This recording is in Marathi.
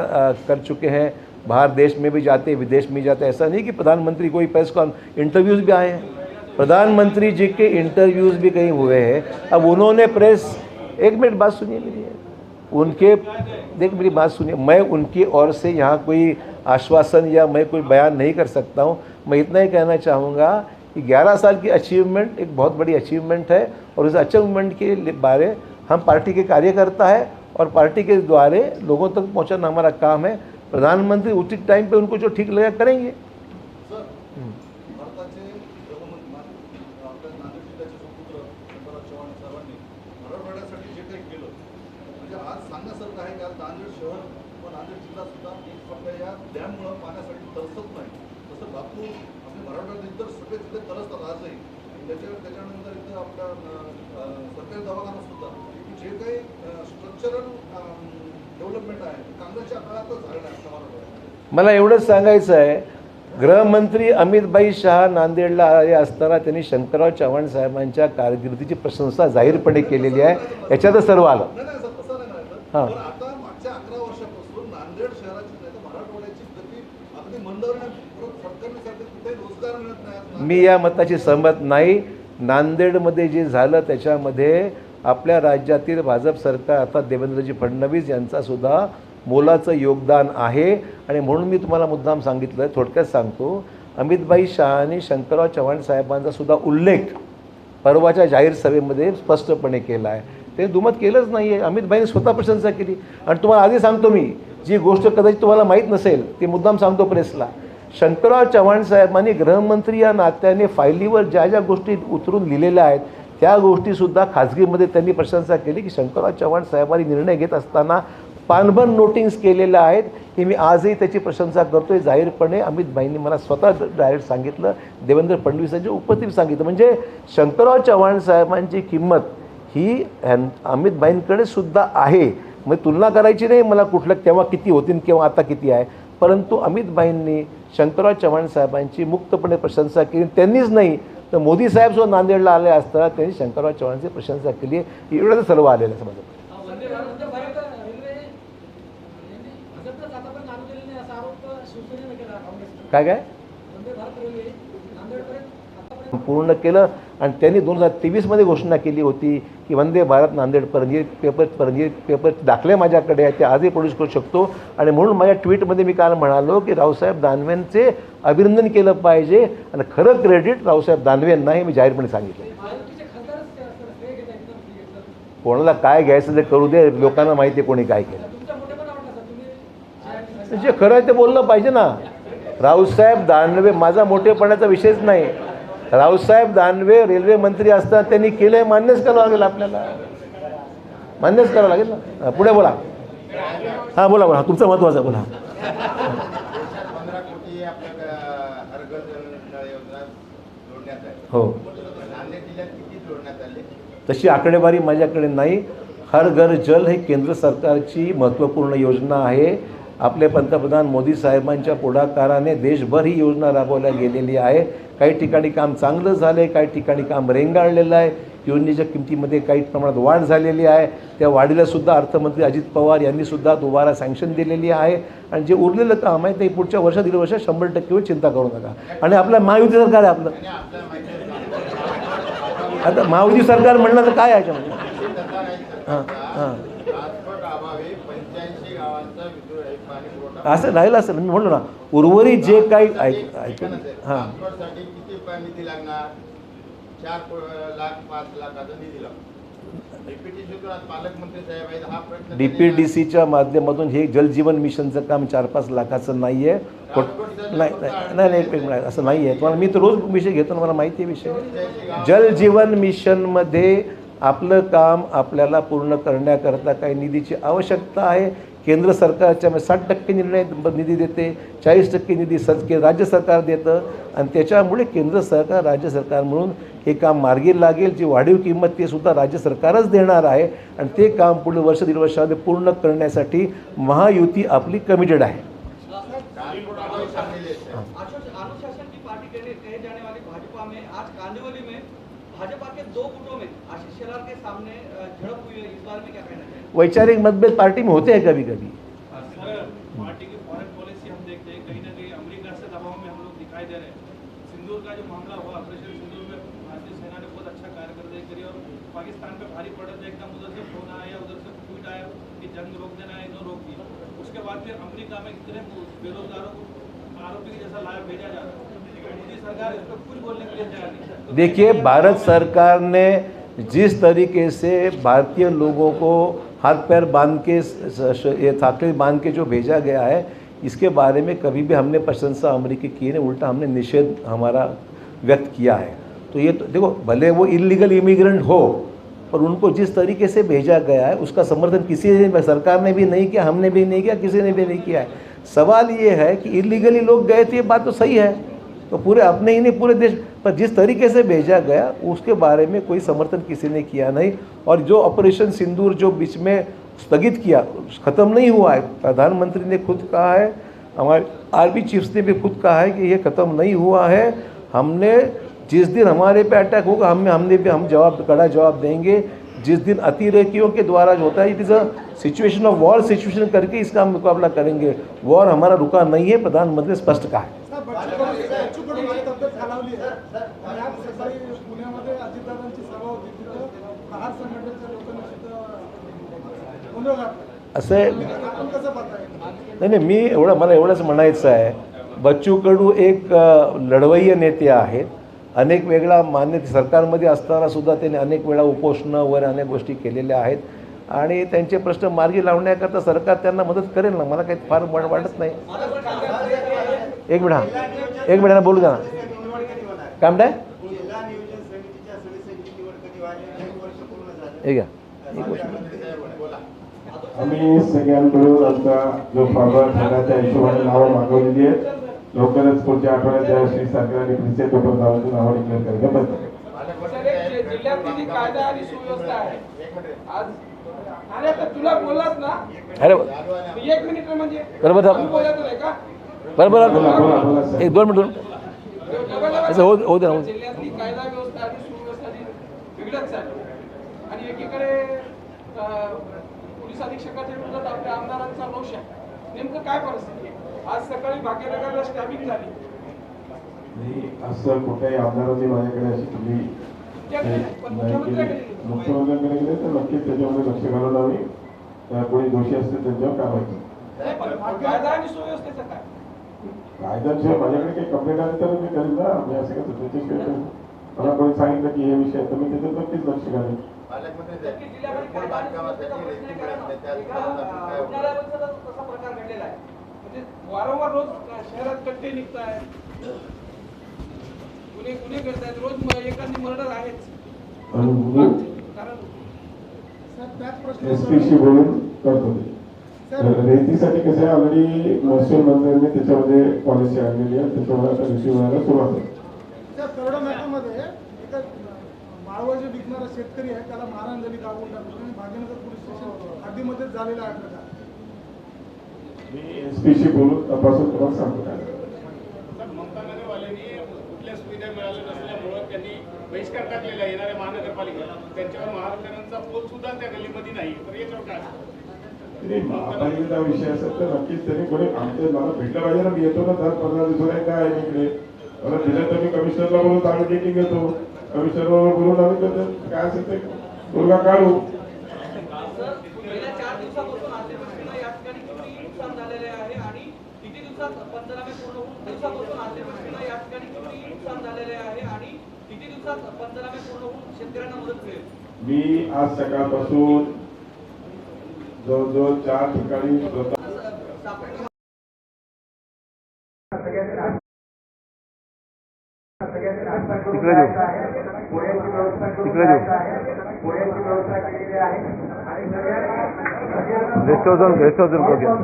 कर चुके हैं। बाहर देश में भी जाते, विदेश में जाते। ऐसा नहीं कि प्रधानमंत्री कोई प्रेस कॉन, इंटरव्यूज़ भी आए हैं। प्रधानमंत्री जी के इंटरव्यूज़ भी कहीं हुए हैं। अब उन्होंने प्रेस, एक मिनट बात सुनिए मेरी। उनके, देख मेरी बात सुनिए। मैं उनकी ओर से यहाँ कोई आश्वासन या मैं कोई बयान नहीं कर सकता हूँ। मैं इतना ही कहना चाहूँगा कि 11 साल की अचीवमेंट एक बहुत बड़ी अचीवमेंट है और उस अचीवमेंट के बारे हम पार्टी के कार्यकर्ता है। और पार्टी के द्वारे लोगों तक पहुंचाना हमारा काम है। प्रधानमंत्री उचित टाइम पे उनको जो ठीक लगा करेंगे। म्हणजे आपले त्याच्यानंतर इथं अं, सरकारी दवाखाना सुद्धा जे काही स्ट्रक्चरल डेव्हलपमेंट आहे काँग्रेसच्या काळातच आहे आपल्या मराठवाड्यात मला एवढंच सांगायचं आहे गृहमंत्री अमितभाई शहा नांदेडला आले असताना त्यांनी शंकरराव चव्हाण साहेबांच्या कारकिर्दीची प्रशंसा जाहीरपणे केलेली आहे. याच्यातच सर्व आलं. नाही नाही नाही. हां. आता मागच्या अकरा वर्षापासून नांदेड शहराची नाही मराठवाड्याची गती अगदी रोजगार मिळत नाही. मी या मताशी सहमत नाही. नांदेडमध्ये जे झालं त्याच्यामध्ये आपल्या राज्यातील भाजप सरकार अर्थात देवेंद्रजी फडणवीस यांचासुद्धा मोलाचं योगदान आहे. आणि म्हणून मी तुम्हाला मुद्दाम सांगितलं आहे थोडक्यात सांगतो अमितभाई शहानी शंकरराव चव्हाण साहेबांचा सुद्धा उल्लेख परवाच्या जाहीर सभेमध्ये स्पष्टपणे केला आहे ते दुमत केलंच नाही आहे अमितभाईने स्वतः प्रशंसा केली. आणि तुम्हाला आधी सांगतो मी जी गोष्ट कदाचित तुम्हाला माहीत नसेल ती मुद्दाम सांगतो प्रेसला. शंकरराव चव्हाण साहेबांनी गृहमंत्री या नात्याने फायलीवर ज्या ज्या गोष्टी उतरून लिहिलेल्या आहेत त्या गोष्टीसुद्धा खाजगीमध्ये त्यांनी प्रशंसा केली की शंकरराव चव्हाण साहेबांनी निर्णय घेत असताना पानभर नोटिंग्स केलेल्या आहेत की मी आजही त्याची प्रशंसा करतो आहे जाहीरपणे अमितभाईंनी मला स्वतः डायरेक्ट सांगितलं. देवेंद्र फडणवीसांच्या उपस्थित सांगितलं. म्हणजे शंकरराव चव्हाण साहेबांची किंमत ही अमित भाईंकडे सुद्धा आहे. मग तुलना करायची नाही मला कुठलं केव्हा किती होतील किंवा आता किती आहे. परंतु अमितभाईंनी शंकरराव चव्हाण साहेबांची मुक्तपणे प्रशंसा केली. त्यांनीच नाही तर मोदी साहेब सुद्धा नांदेडला आले असताना त्यांनी शंकरराव चव्हाणांची प्रशंसा केली. आहे एवढं सर्व आलेलं आहे समजा. वंदे भारत पूर्ण केलं आणि त्यांनी दोन हजार तेवीसमध्ये घोषणा केली होती की वंदे भारत नांदेड हे पेपर हे पेपर दाखले माझ्याकडे आहेत ते आजही प्रोड्यूस करू शकतो. आणि म्हणून माझ्या ट्विटमध्ये मी काल म्हणालो की रावसाहेब दानवेंचे अभिनंदन केलं पाहिजे आणि खरं क्रेडिट रावसाहेब दानवेंना हे मी जाहीरपणे सांगितलं. कोणाला काय घ्यायचं ते करू दे लोकांना माहिती आहे कोणी काय केलं. जे- जे खरं आहे ते बोललं पाहिजे ना. रावसाहेब दानवे माझा मोठेपणाचा विषयच नाही. रावसाहेब दानवे रेल्वे मंत्री असतात त्यांनी केलं आहे मान्यच करावं लागेल आपल्याला. मान्यच करावं लागेल ना? पुढे बोला. हां बोला बोला. तुमचं महत्त्वाचं बोला. हो. तशी आकडेवारी माझ्याकडे नाही. हर घर जल हे केंद्र सरकारची महत्त्वपूर्ण योजना आहे. आपले पंतप्रधान मोदी साहेबांच्या पुढाकाराने देशभर ही योजना राबवल्या गेलेली आहे. काही ठिकाणी काम चांगलं झालं आहे काही ठिकाणी काम रेंगाळलेलं आहे. योजनेच्या किमतीमध्ये काही प्रमाणात वाढ झालेली आहे. त्या वाढीलासुद्धा अर्थमंत्री अजित पवार यांनीसुद्धा दुबारा सँक्शन दिलेली आहे. आणि जे उरलेलं काम आहे ते पुढच्या वर्षा दीड वर्षात शंभर टक्के चिंता करू नका. आणि आपलं महायुती सरकार आहे आपलं. आता महायुती सरकार म्हणलं तर काय आहे याच्यामध्ये? हां हां. असं राहिलं असेल मी म्हणलो ना. उर्वरित जे काही ऐक ऐकून हां. हा डी पी डी सीच्या माध्यमातून हे जलजीवन मिशनचं काम चार पाच लाखाचं नाही आहे नाही नाही नाही असं नाही आहे तुम्हाला मी तर रोज विषय घेतो ना मला माहिती आहे विषय. जलजीवन मिशनमध्ये आपलं काम आपल्याला पूर्ण करण्याकरता काही निधीची आवश्यकता आहे. केंद्र सरकारच्या साठ टक्के निर्णय निधी देते चाळीस टक्के निधी सर के राज्य सरकार देतं आणि त्याच्यामुळे केंद्र सरकार राज्य सरकार म्हणून हे काम मार्गी लागेल. जी वाढीव किंमत ते सुद्धा राज्य सरकारच देणार आहे आणि ते काम पुढील वर्ष दीड वर्षामध्ये पूर्ण करण्यासाठी महायुती आपली कमिटेड आहे. में आज कांदिवली में भाजपा के दो गुटों में आशीष शेलार के सामने झड़प हुई है इस बारे में क्या कहना चाहिए वैचारिक मतभेद पार्टी में होते हैं कभी कभी पार्टी की फॉरेन पॉलिसी हम देखते हैं कहीं ना कहीं अमेरिका से दबाव में हम लोग दिखाई दे रहे हैं। सिंदूर का जो मामला हुआ ऑपरेशन सिंदूर में भारतीय सेना ने बहुत अच्छा कार्यकर्ता करी और पाकिस्तान पे भारी पड़े एकदम उधर से फ़ोन आया उधर से ट्वीट आया कि जंग रोक देना है इन्हों रोक दी उसके बाद फिर अमेरिका में कितने बेरोजगारों को आरोपी के जैसा लाया भेजा जा रहा है। देखिए, भारत सरकार ने जिस तरीके से भारतीय लोगों को हाथ पैर बाँध के ये थाकले बाँध के जो भेजा गया है, इसके बारे में कभी भी हमने प्रशंसा अमरीकी की नहीं, उल्टा हमने निषेध हमारा व्यक्त किया है। तो ये तो देखो, भले वो इलीगल इमिग्रेंट हो, पर उनको जिस तरीके से भेजा गया है, उसका समर्थन किसी ने सरकार ने भी नहीं किया, हमने भी नहीं किया, किसी ने भी नहीं किया है। सवाल ये है कि इलीगली लोग गए थे, ये बात तो सही है। तो पूरे अपने ही नहीं, पूरे देश। पर जिस तरीके से भेजा गया, उसके बारे में कोई समर्थन किसी ने किया नहीं। और जो ऑपरेशन सिंदूर जो बीच में स्थगित किया, ख़त्म नहीं हुआ है। प्रधानमंत्री ने खुद कहा है, हमारे आर्मी चीफ्स ने भी खुद कहा है कि ये ख़त्म नहीं हुआ है। हमने, जिस दिन हमारे पे अटैक होगा, हम, हमने भी, हम जवाब, कड़ा जवाब देंगे। जिस दिन अतिरेकियों के द्वारा जो होता है, it is a situation of war situation करके इसका हम मुकाबला करेंगे। वॉर हमारा रुका नहीं है, प्रधानमंत्री ने स्पष्ट कहा है। साहेब, बच्चू कडू बच्चू कडूंची तब्येत खालावली आहे आणि आज सकाळी पुण्यामध्ये अजितदादांची सभा होती. तिथं प्रहार संघटनेच्या लोकांनी सुद्धा गोंधळ घातला असं आहे. आपण कसं पाहताय? नाही नाही मी एवढं मला एवढंच म्हणायचं आहे. बच्चू कडू एक लढवय्य नेते आहेत. अनेक वेगळा मान्य सरकारमध्ये असताना सुद्धा त्यांनी अनेक वेळा उपोषणं वगैरे अनेक गोष्टी केलेल्या आहेत. आणि त्यांचे प्रश्न मार्गी लावण्याकरता सरकार त्यांना मदत करेल ना? मला काही फार वाट- वाटत नाही. एक मिनिट हा. एक मिनिट हा, बोलू द्या ना काय म्हणताय? हे घ्या. आम्ही सगळ्यांकडून आमचा जो फॉर्मर झाला त्या हिशोबाने नावं मागवलेली आहेत. लवकरच पुढच्या आठवड्यात त्या श्री सरकारने प्रिन्सिपल पेपर नावाची नावं डिक्लेअर करायला बंद आणि आहे अरे तुला बोललास ना? अरे आहे. एक मिनिट म्हणजे. बरोबर बोला सर एक दोन मिनिट. डबल डबल असं होऊ दे ना, होऊ दे. जिल्ह्यातली कायदा व्यवस्था आणि सुव्यवस्था जी बिघडत चालली आणि एकीकडे अं, पोलीस अधीक्षकाच्या विरोधात आपल्या आमदारांचा रोष आहे. नेमकं काय परिस्थिती आहे? आज सकाळी भाग्यनगरला स्टॅबिंग झाली. नाही, असं कुठल्याही आमदारांनी माझ्याकडे अशी पण मुख्यमंत्र्याकडे गेली. तर नक्कीच त्याच्यामध्ये लक्ष घालून आम्ही त्या कोणी दोषी असतील त्यांच्यावर कारवाई करू. कायद्याशिवाय माझ्याकडे काही कंप्लेंट आली तर मी करेन ना. मी असं. मला कोणी सांगितलं की हे विषय तर मी त्याच्यात नक्कीच लक्ष घालेन. म्हणजे वारंवार रोज शहरात कट्टे निघताय. गुन्हे गुन्हे रोज म- एखादी मर्डर आहेच. कारण त्याच प्रश्न बोलून करतो रेतीसाठी कसं आहे ऑलरेडी महसूल मंत्र्यांनी त्याच्यामध्ये पॉलिसी आणलेली आहे त्याच्यामुळे आता रेती मिळायला सुरुवात आहे. शेतकरी त्याला आणि भाग्यनगर पोलीस स्टेशन हद्दीमध्येच झालेला आहे प्रकार. मी एस पीशी बोलून तपासून तुम्हाला सांगतो काय. झालं. तर ममता नगरवाल्यांनी कुठल्या सुविधा मिळाल्या नसल्यामुळं त्यांनी बहिष्कार टाकलेला येणाऱ्या महानगरपालिकेला. त्यांच्यावर महावितरणचा पोल सुद्धा त्या गल्लीमध्ये नाही तर याच्यावर काय महापालिकेचा विषय असेल तर नक्कीच त्यांनी कोणी आमच्या मला भेटलं पाहिजे ना. मी येतो ना दर पंधरा दिवसाला काय आहे इकडे? मला दिलं तर मी कमिशनरला बोलून आम्ही मीटिंग घेतो. कमिशनरवर बोलून आम्ही तर काय असेल ते मुलगा काढू. मी आज सकाळपासून जवळजवळ चार ठिकाणी स्वतः तिकडे देऊ तिकडे देऊ गेस्ट हाऊस गेस्ट हाऊस बघूया.